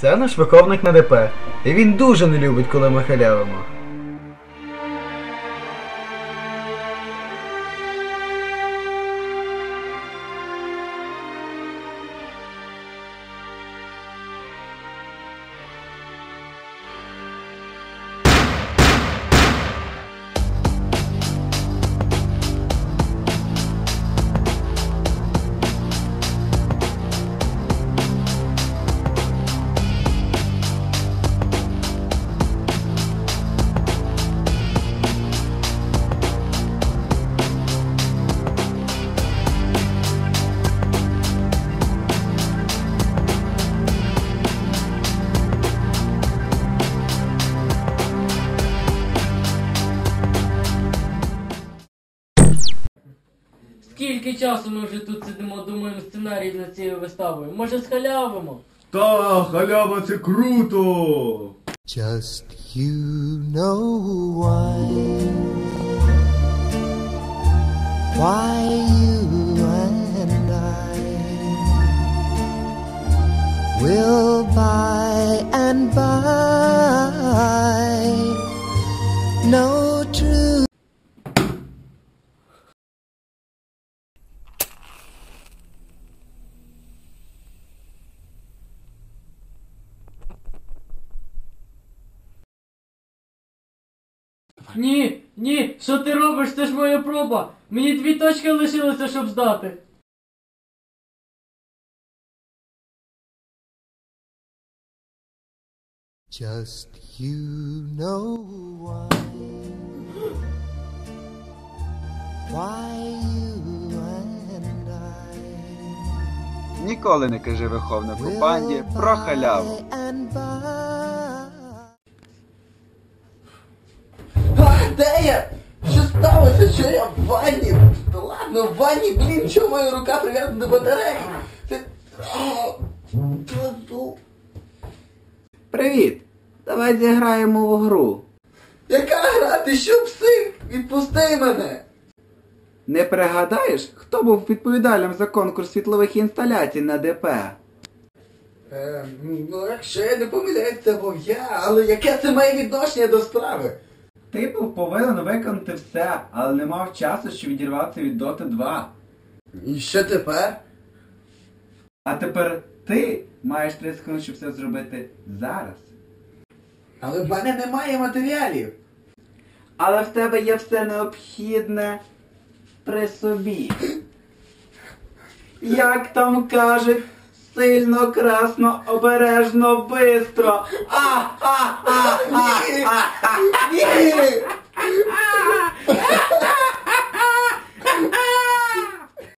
Це наш виховник на ДП. І він дуже не любить, коли ми халявимо. Скільки часу ми вже тут сидимо, думаємо сценарій для цієї вистави? Може схалявимо? Та, халява це круто! Just you know why. Why you and I will by and by know Ні, ні, що ти робиш? Це ж моя проба. Мені дві точки лишилося, щоб здати. Just you know why. Why you and I Ніколи не кажи виховнику will панді про халяву. А, де я? Що сталося? Що я в ванні? Та ладно, в ванні, блін, чого моя рука прив'язана до батареї? Це... Привіт! Давай зіграємо в гру. Яка гра? Ти що псих? Відпусти мене! Не пригадаєш, хто був відповідальним за конкурс світлових інсталяцій на ДП? Е, ну, якщо я не помиляюсь, це був я, але яке це має відношення до справи? Ти був повинен виконати все, але не мав часу, щоб відірватися від Доти 2. І що тепер? А тепер ти маєш 30 секунд, щоб все зробити зараз. Але в мене немає матеріалів. Але в тебе є все необхідне при собі. Як там кажуть, сильно, красно, обережно, бистро. А, а, а!